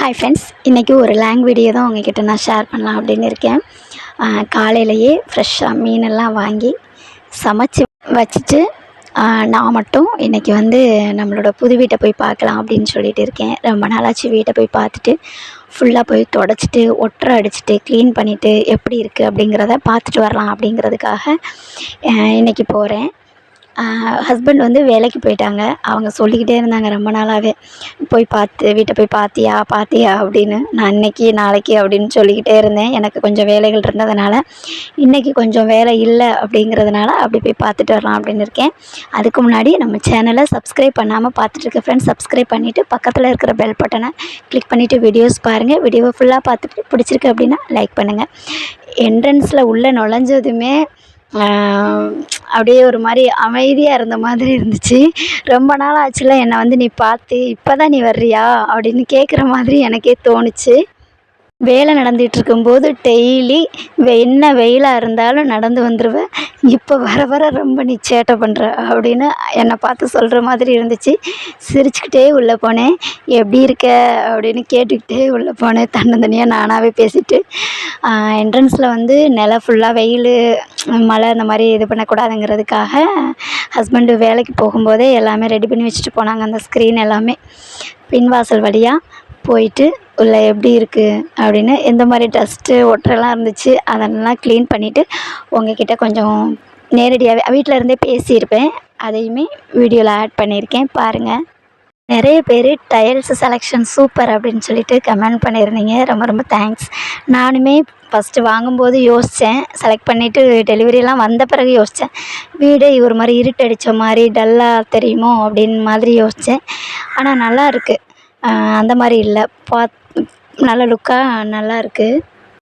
Hi friends இன்றைக்கி ஒரு lang video தான் உங்ககிட்ட நான் ஷேர் பண்ணலாம் அப்படின்னு இருக்கேன். காலையிலையே காலையிலேயே ஃப்ரெஷ்ஷாக மீனெல்லாம் வாங்கி சமைச்சு வச்சுட்டு நான் மட்டும் இன்றைக்கி வந்து நம்மளோட புது வீட்டை போய் பார்க்கலாம் அப்படின்னு சொல்லிட்டு இருக்கேன். ரொம்ப நாளாச்சு வீட்டை போய் பார்த்துட்டு ஃபுல்லாக போய் தொடச்சிட்டு ஒட்டரை அடிச்சுட்டு க்ளீன் பண்ணிவிட்டு எப்படி இருக்குது அப்படிங்கிறத பார்த்துட்டு வரலாம் அப்படிங்கிறதுக்காக இன்றைக்கி போகிறேன் ஹஸ்பண்ட் வந்து வேலைக்கு போயிட்டாங்க. அவங்க சொல்லிக்கிட்டே இருந்தாங்க ரொம்ப நாளாகவே போய் பார்த்து வீட்டை போய் பார்த்தியா பார்த்தியா அப்படின்னு. நான் இன்னைக்கு நாளைக்கு அப்படின்னு சொல்லிக்கிட்டே இருந்தேன். எனக்கு கொஞ்சம் வேலைகள் இருந்ததுனால இன்றைக்கி கொஞ்சம் வேலை இல்லை அப்படிங்கிறதுனால அப்படி போய் பார்த்துட்டு வரலாம் அப்படின்னு இருக்கேன். அதுக்கு முன்னாடி நம்ம சேனலை சப்ஸ்கிரைப் பண்ணாமல் பார்த்துட்டு இருக்க ஃப்ரெண்ட்ஸ் சப்ஸ்கிரைப் பண்ணிவிட்டு பக்கத்தில் இருக்கிற பெல் பட்டனை கிளிக் பண்ணிவிட்டு வீடியோஸ் பாருங்கள் வீடியோவை ஃபுல்லாக பார்த்துட்டு பிடிச்சிருக்கு அப்படின்னா லைக் பண்ணுங்கள் என்ட்ரன்ஸில் உள்ளே நுழைஞ்சதுமே அப்படியே ஒரு மாதிரி அமைதியாக இருந்த மாதிரி இருந்துச்சு. ரொம்ப நாள் ஆச்சுல என்னை வந்து நீ பார்த்து இப்போ தான் நீ வர்றியா? அப்படின்னு கேட்குற மாதிரி எனக்கே தோணுச்சு. வேலை நடந்துகிட்ருக்கும்போது டெய்லி என்ன வெயிலாக இருந்தாலும் நடந்து வந்துடுவேன் இப்போ வர வர ரொம்ப நீ சேட்டை பண்ணுற அப்படின்னு என்னை பார்த்து சொல்கிற மாதிரி இருந்துச்சு. சிரிச்சுக்கிட்டே உள்ளே போனேன். எப்படி இருக்க? அப்படின்னு கேட்டுக்கிட்டே உள்ளே போனேன். தன்னந்தனியாக நானாகவே பேசிட்டு என்ட்ரன்ஸில் வந்து நிலம் ஃபுல்லாக வெயில் மழை இந்த மாதிரி இது பண்ணக்கூடாதுங்கிறதுக்காக ஹஸ்பண்டு வேலைக்கு போகும்போதே எல்லாமே ரெடி பண்ணி வச்சுட்டு போனாங்க. அந்த ஸ்க்ரீன் எல்லாமே. பின்வாசல் வழியாக போயிட்டு உள்ள எப்படி இருக்குது அப்படின்னு எந்த மாதிரி டஸ்ட்டு ஒட்டரெல்லாம் இருந்துச்சு. அதெல்லாம் க்ளீன் பண்ணிவிட்டு உங்ககிட்ட கொஞ்சம் நேரடியாகவே வீட்டில் இருந்தே பேசியிருப்பேன். அதையுமே வீடியோவில் ஆட் பண்ணியிருக்கேன். பாருங்கள் நிறைய பேர் டைல்ஸ் செலெக்ஷன் சூப்பர் அப்படின்னு சொல்லிட்டு கமெண்ட் பண்ணியிருந்தீங்க. ரொம்ப ரொம்ப தேங்க்ஸ் நானுமே ஃபஸ்ட்டு வாங்கும்போது யோசித்தேன் செலக்ட் பண்ணிவிட்டு டெலிவரியெலாம் வந்த பிறகு யோசித்தேன் வீடு ஒரு மாதிரி இருட்டடித்த மாதிரி டல்லாக தெரியுமோ அப்படின்னு மாதிரி யோசித்தேன் ஆனால் நல்லா இருக்குது அந்த மாதிரி இல்லை. பாத் நல்ல லுக்காக நல்லா இருக்குது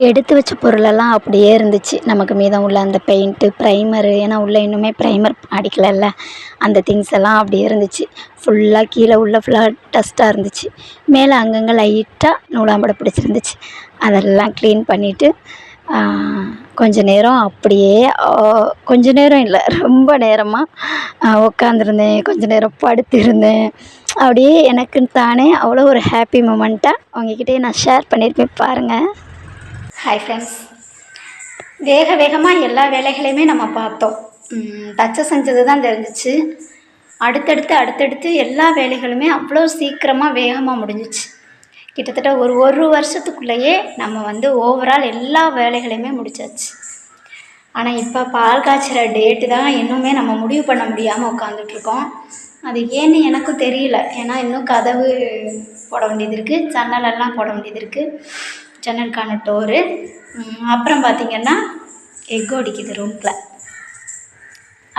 எடுத்து வச்ச பொருளெல்லாம் அப்படியே இருந்துச்சு. நமக்கு மீதம் உள்ள அந்த பெயிண்ட்டு ப்ரைமரு ஏன்னா உள்ளே இன்னுமே ப்ரைமர் அடிக்கலைல்ல. அந்த திங்ஸ் எல்லாம் அப்படியே இருந்துச்சு. ஃபுல்லாக கீழே உள்ள ஃபுல்லாக டஸ்ட்டாக இருந்துச்சு. மேலே அங்கங்கே லைட்டாக நூலாம்படை பிடிச்சிருந்துச்சு. அதெல்லாம் க்ளீன் பண்ணிவிட்டு கொஞ்ச நேரம் அப்படியே கொஞ்ச நேரம் இல்லை ரொம்ப நேரமாக உட்காந்துருந்தேன் கொஞ்ச நேரம் படுத்திருந்தேன். அப்படியே எனக்குன்னு தானே அவ்வளோ ஒரு ஹாப்பி மூமெண்ட்டாக அவங்கக்கிட்டே நான் ஷேர் பண்ணியிருப்பேன் பாருங்கள் ஹாய் ஃப்ரெண்ட்ஸ் வேக வேகமாக எல்லா வேலைகளையுமே நம்ம பார்த்தோம். டச்சை செஞ்சது தான் தெரிஞ்சிச்சு. அடுத்தடுத்து அடுத்தடுத்து எல்லா வேலைகளுமே அவ்வளோ சீக்கிரமாக வேகமாக முடிஞ்சிச்சு. கிட்டத்தட்ட ஒரு ஒரு வருஷத்துக்குள்ளேயே நம்ம வந்து ஓவரால் எல்லா வேலைகளையுமே முடிச்சாச்சு. ஆனால் இப்போ பால் காய்ச்சிற டேட்டு தான் இன்னுமே நம்ம முடிவு பண்ண முடியாமல் உட்காந்துட்ருக்கோம் அது ஏன்னு எனக்கும் தெரியல. ஏன்னா இன்னும் கதவு போட வேண்டியது இருக்குது ஜன்னலெல்லாம் போட வேண்டியது இருக்குது ஜன்னலுக்கான டோரு. அப்புறம் பார்த்திங்கன்னா எக் அடிக்குது ரூமில்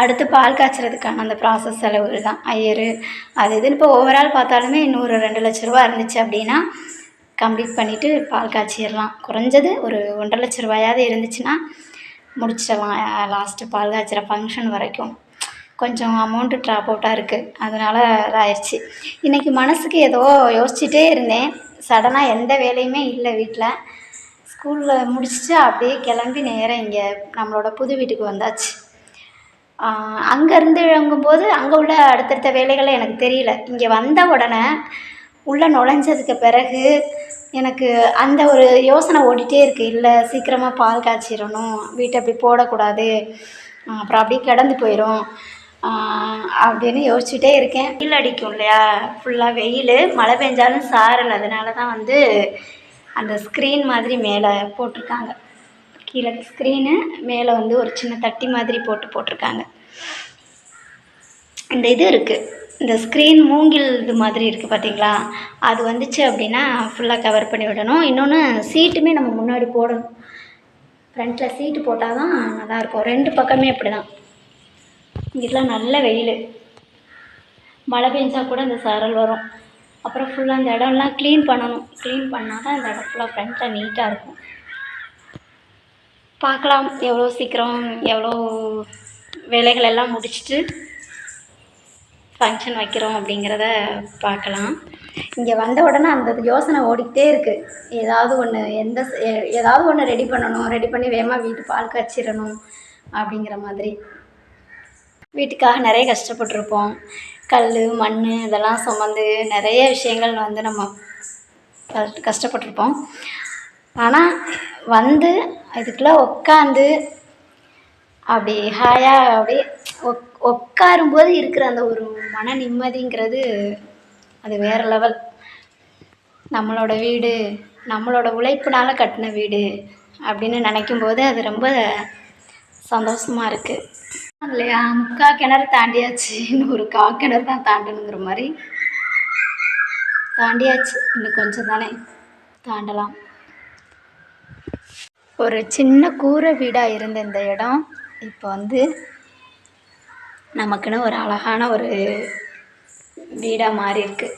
அடுத்து பால் காய்ச்சறதுக்கான அந்த ப்ராசஸ் செலவுகள் தான் ஐயரு அது இதுன்னு இப்போ ஓவரால் பார்த்தாலுமே இன்னொரு ரெண்டு லட்ச ரூபா இருந்துச்சு அப்படின்னா கம்ப்ளீட் பண்ணிவிட்டு பால் காய்ச்சிடலாம். குறைஞ்சது ஒரு ஒன்றரை லட்ச ரூபாயாவது இருந்துச்சுன்னா முடிச்சிடலாம். லாஸ்ட்டு பால் காய்ச்சிற ஃபங்க்ஷன் வரைக்கும். கொஞ்சம் அமௌண்ட்டு ட்ராப் அவுட்டாக இருக்குது அதனால் இதாகிடுச்சு இன்றைக்கி மனசுக்கு ஏதோ யோசிச்சுட்டே இருந்தேன். சடனாக எந்த வேலையுமே இல்லை வீட்டில் ஸ்கூலில் முடிச்சுட்டு அப்படியே கிளம்பி நேராக இங்கே நம்மளோட புது வீட்டுக்கு வந்தாச்சு. அங்கேருந்து இறங்கும்போது அங்கே உள்ள அடுத்தடுத்த வேலைகள் எனக்கு தெரியல. இங்கே வந்த உடனே உள்ளே நுழைஞ்சதுக்கு பிறகு எனக்கு அந்த ஒரு யோசனை ஓடிட்டே இருக்குது இல்லை சீக்கிரமாக பால் காய்ச்சிடணும். வீட்டை அப்படி போடக்கூடாது. அப்புறம் அப்படியே கிடந்து போயிடும் அப்படின்னு யோசிச்சுட்டே இருக்கேன். வெயில் அடிக்கும் இல்லையா? ஃபுல்லாக வெயில். மழை பெஞ்சாலும் சாரல். அதனால தான் வந்து அந்த ஸ்க்ரீன் மாதிரி மேலே போட்டிருக்காங்க. கீழே ஸ்க்ரீனு மேலே வந்து ஒரு சின்ன தட்டி மாதிரி போட்டு போட்டிருக்காங்க. இந்த இது இருக்குது இந்த ஸ்க்ரீன் மூங்கில் இது மாதிரி இருக்குது பார்த்தீங்களா அது வந்துச்சு அப்படின்னா ஃபுல்லாக கவர் பண்ணி விடணும். இன்னொன்று சீட்டுமே நம்ம முன்னாடி போடணும். ஃப்ரண்ட்டில் சீட்டு போட்டால் தான் நல்லாயிருக்கும் ரெண்டு பக்கமே அப்படி தான் இங்கெல்லாம் நல்ல வெயில். மழை பெஞ்சா கூட அந்த சரல் வரும். அப்புறம் ஃபுல்லாக அந்த இடம்லாம் க்ளீன் பண்ணணும். க்ளீன் பண்ணால் தான் அந்த இடம் ஃபுல்லாக ஃப்ரண்ட்டில் நீட்டாக இருக்கும். பார்க்கலாம். எவ்வளோ சீக்கிரம் எவ்வளோ வேலைகள் எல்லாம் முடிச்சுட்டு ஃபங்க்ஷன் வைக்கிறோம் அப்படிங்கிறத பார்க்கலாம். இங்கே வந்த உடனே அந்த யோசனை ஓடிக்கிட்டே இருக்குது ஏதாவது ஒன்று எந்த ஏதாவது ஒன்று ரெடி பண்ணணும். ரெடி பண்ணி வேகமாக வீட்டு பால் காய்ச்சிடணும் அப்படிங்கிற மாதிரி. வீட்டுக்காக நிறைய கஷ்டப்பட்டிருப்போம். கல் மண் இதெல்லாம் சுமந்து நிறைய விஷயங்கள் வந்து நம்ம கஷ்ட கஷ்டப்பட்டிருப்போம். ஆனால் வந்து இதுக்குள்ளே உட்காந்து அப்படி ஹாயாக அப்படியே உட்காரும்போது இருக்கிற அந்த ஒரு மன நிம்மதிங்கிறது அது வேறு லெவல் நம்மளோட வீடு நம்மளோட உழைப்பினால் கட்டின வீடு அப்படின்னு நினைக்கும் போது அது ரொம்ப சந்தோஷமாக இருக்குது இல்லையா? முக்கா கிணறு தாண்டியாச்சு இன்னும் ஒரு கா கிணறு தான் தாண்டணுங்கிற மாதிரி. தாண்டியாச்சு. இன்னும் கொஞ்சம் தானே. தாண்டலாம். ஒரு சின்ன கூரை வீடாக இருந்த இந்த இடம் இப்போ வந்து நமக்குன்னு ஒரு அழகான ஒரு வீடாக மாறி இருக்குது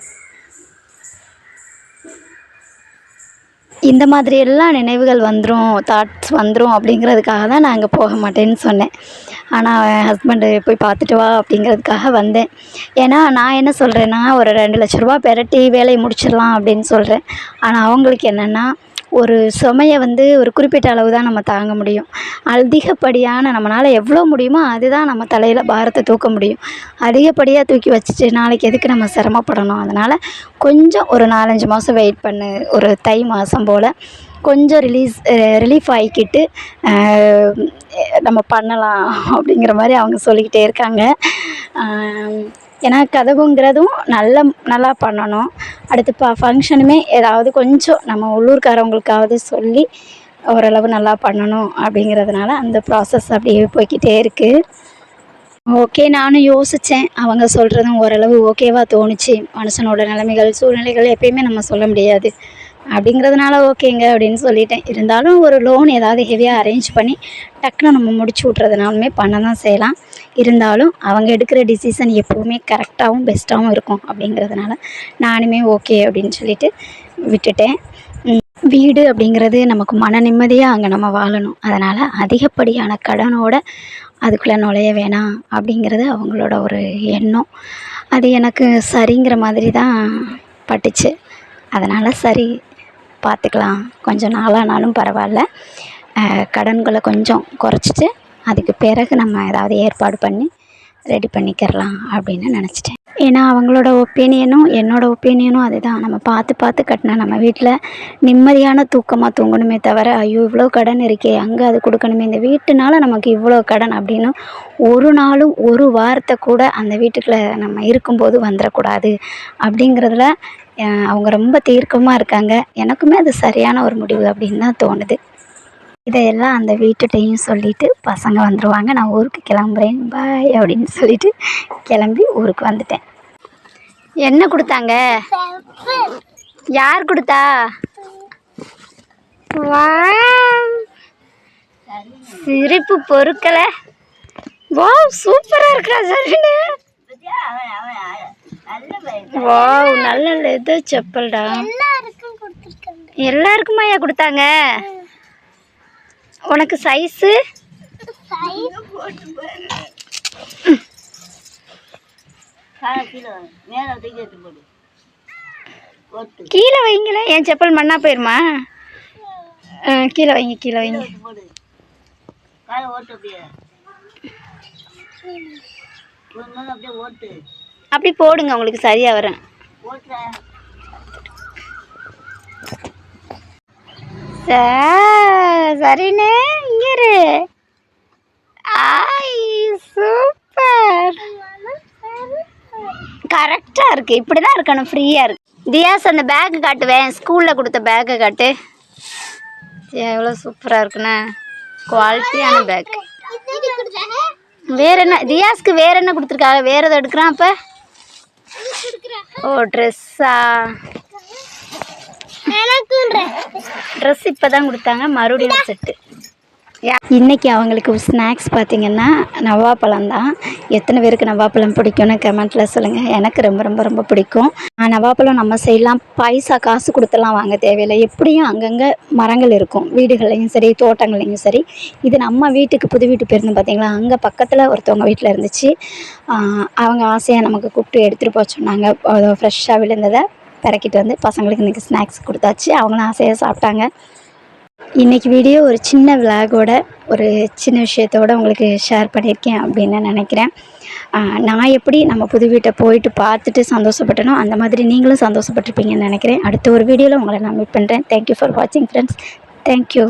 இந்த மாதிரி எல்லாம் நினைவுகள் வந்துடும் தாட்ஸ் வந்துடும் அப்படிங்கிறதுக்காக தான் நான் அங்கே போக மாட்டேன்னு சொன்னேன். ஆனால் என் ஹஸ்பண்டு போய் பார்த்துட்டு வா அப்படிங்கிறதுக்காக வந்தேன். ஏன்னா நான் என்ன சொல்கிறேன்னா ஒரு ரெண்டு லட்ச ரூபா பெரட்டி வேலையை முடிச்சிடலாம் அப்படின்னு சொல்கிறேன் ஆனால் அவங்களுக்கு என்னென்னா ஒரு சுமைய வந்து ஒரு குறிப்பிட்ட அளவு தான் நம்ம தாங்க முடியும். அதிகப்படியான நம்மளால் எவ்வளோ முடியுமோ அதுதான் நம்ம தலையில் பாரத்தை தூக்க முடியும். அதிகப்படியாக தூக்கி வச்சுட்டு நாளைக்கு எதுக்கு நம்ம சிரமப்படணும்? அதனால் கொஞ்சம் ஒரு நாலஞ்சு மாதம் வெயிட் பண்ணு. ஒரு தை மாதம் போல் கொஞ்சம் ரிலீஸ் ரிலீஃப் ஆகிக்கிட்டு நம்ம பண்ணலாம் அப்படிங்கிற மாதிரி அவங்க சொல்லிக்கிட்டே இருக்காங்க. ஏன்னா கதவுங்கிறதும் நல்ல நல்லா பண்ணணும். அடுத்து ப ஃபங்க்ஷனுமே ஏதாவது கொஞ்சம் நம்ம உள்ளூர்காரவங்களுக்காவது சொல்லி ஓரளவு நல்லா பண்ணணும் அப்படிங்கிறதுனால அந்த ப்ராசஸ் அப்படியே போய்க்கிட்டே இருக்குது ஓகே நானும் யோசித்தேன் அவங்க சொல்கிறதும் ஓரளவு ஓகேவாக தோணுச்சு. மனுஷனோட நிலைமைகள் சூழ்நிலைகள் எப்பயுமே நம்ம சொல்ல முடியாது. அப்படிங்கிறதுனால ஓகேங்க அப்படின்னு சொல்லிட்டேன். இருந்தாலும் ஒரு லோன் ஏதாவது ஹெவியாக அரேஞ்ச் பண்ணி டக்குன்னு நம்ம முடிச்சு விட்றதுனாலுமே பண்ண தான் செய்யலாம். இருந்தாலும் அவங்க எடுக்கிற டிசிஷன் எப்போவுமே கரெக்டாகவும் பெஸ்ட்டாகவும் இருக்கும் அப்படிங்கிறதுனால நானுமே ஓகே அப்படின்னு சொல்லிட்டு விட்டுட்டேன். வீடு அப்படிங்கிறது நமக்கு மன நிம்மதியாக அங்கே நம்ம வாழணும். அதனால் அதிகப்படியான கடனோட அதுக்குள்ளே நுழைய வேணாம் அப்படிங்கிறது அவங்களோட ஒரு எண்ணம். அது எனக்கு சரிங்கிற மாதிரி தான் பட்டுச்சு. அதனால் சரி பார்த்துக்கலாம். கொஞ்சம் நாளானாலும் பரவாயில்ல. கடன்களை கொஞ்சம் குறைச்சிட்டு அதுக்கு பிறகு நம்ம ஏதாவது ஏற்பாடு பண்ணி ரெடி பண்ணிக்கிறலாம் அப்படின்னு நினச்சிட்டேன். ஏன்னா அவங்களோட ஒப்பீனியனும் என்னோடய ஒப்பீனியனும் அதுதான். நம்ம பார்த்து பார்த்து கட்டினா நம்ம வீட்டில் நிம்மதியான தூக்கமாக தூங்கணுமே தவிர ஐயோ இவ்வளோ கடன் இருக்கே அங்கே அது கொடுக்கணுமே இந்த வீட்டுனால நமக்கு இவ்வளோ கடன் அப்படின்னு ஒரு நாளும் ஒரு வாரத்தை கூட அந்த வீட்டுக்குள்ளே நம்ம இருக்கும்போது வந்துடக்கூடாது அப்படிங்கிறதுல அவங்க ரொம்ப தீர்க்கமாக இருக்காங்க. எனக்குமே அது சரியான ஒரு முடிவு அப்படின்னு தான் தோணுது. இதையெல்லாம் அந்த வீட்டுகிட்டையும் சொல்லிவிட்டு பசங்க வந்துடுவாங்க நான் ஊருக்கு கிளம்புறேன். பாய் அப்படின்னு சொல்லிட்டு கிளம்பி ஊருக்கு வந்துட்டேன். என்ன கொடுத்தாங்க? யார் கொடுத்தா? சிரிப்பு பொருட்களை வா சூப்பராக இருக்கா சரின்னு வாவ் நல்ல லெதர் செப்பல்டா. எல்லாருக்குமாயா கொடுத்தாங்க? உனக்கு சைஸு கீழே வைங்களேன் என் செப்பல் மண்ணா போயிருமா? கீழே வைங்க கீழே வைங்க. அப்படி போடுங்க உங்களுக்கு சரியாக வரேன் சரிண்ணே இங்கே ஆய் சூப்பர். கரெக்டாக இருக்குது இப்படி தான் இருக்கணும் ஃப்ரீயாக இருக்கு. தியாஸ் அந்த பேக்கு காட்டுவேன். ஸ்கூலில் கொடுத்த பேக்கை காட்டு. எவ்வளோ சூப்பராக இருக்குண்ணே. குவாலிட்டியான பேக் வேற என்ன தியாஸ்க்கு வேற என்ன கொடுத்துருக்காங்க? வேற எதை எடுக்கிறான் அப்போ? ஓ ட்ரெஸ்ஸா ட்ரெஸ் இப்போ தான் கொடுத்தாங்க மறுபடியும் செட்டு இன்றைக்கி அவங்களுக்கு ஸ்நாக்ஸ் பார்த்திங்கன்னா நவாப்பழம் தான். எத்தனை பேருக்கு நவாப்பழம் பிடிக்கும்னு கமெண்ட்டில் சொல்லுங்கள் எனக்கு ரொம்ப ரொம்ப ரொம்ப பிடிக்கும். நவாப்பழம் நம்ம செய்யலாம். பைசா காசு கொடுத்துலாம் வாங்க தேவையில்லை. எப்படியும் அங்கங்கே மரங்கள் இருக்கும். வீடுகள்லையும் சரி தோட்டங்கள்லையும் சரி. இது நம்ம வீட்டுக்கு புது வீட்டு பேருந்து பார்த்திங்களா அங்கே பக்கத்தில் ஒருத்தவங்க வீட்டில் இருந்துச்சு. அவங்க ஆசையாக நமக்கு கூப்பிட்டு எடுத்துகிட்டு போக சொன்னாங்க. ஃப்ரெஷ்ஷாக விழுந்ததை. பிறக்கிட்டு வந்து பசங்களுக்கு இன்றைக்கி ஸ்நாக்ஸ் கொடுத்தாச்சு. அவங்களும் ஆசையாக சாப்பிட்டாங்க. இன்றைக்கி வீடியோ ஒரு சின்ன விலாகோட ஒரு சின்ன விஷயத்தோட உங்களுக்கு ஷேர் பண்ணியிருக்கேன் அப்படின்னு நினைக்கிறேன். நான் எப்படி நம்ம புது வீட்டை போயிட்டு பார்த்துட்டு சந்தோஷப்பட்டனோ அந்த மாதிரி நீங்களும் சந்தோஷப்பட்டிருப்பீங்கன்னு நினைக்கிறேன். அடுத்த ஒரு வீடியோவில் உங்களை நான் மீட் பண்ணுறேன் தேங்க்யூ ஃபார் வாட்சிங் ஃப்ரெண்ட்ஸ் தேங்க்யூ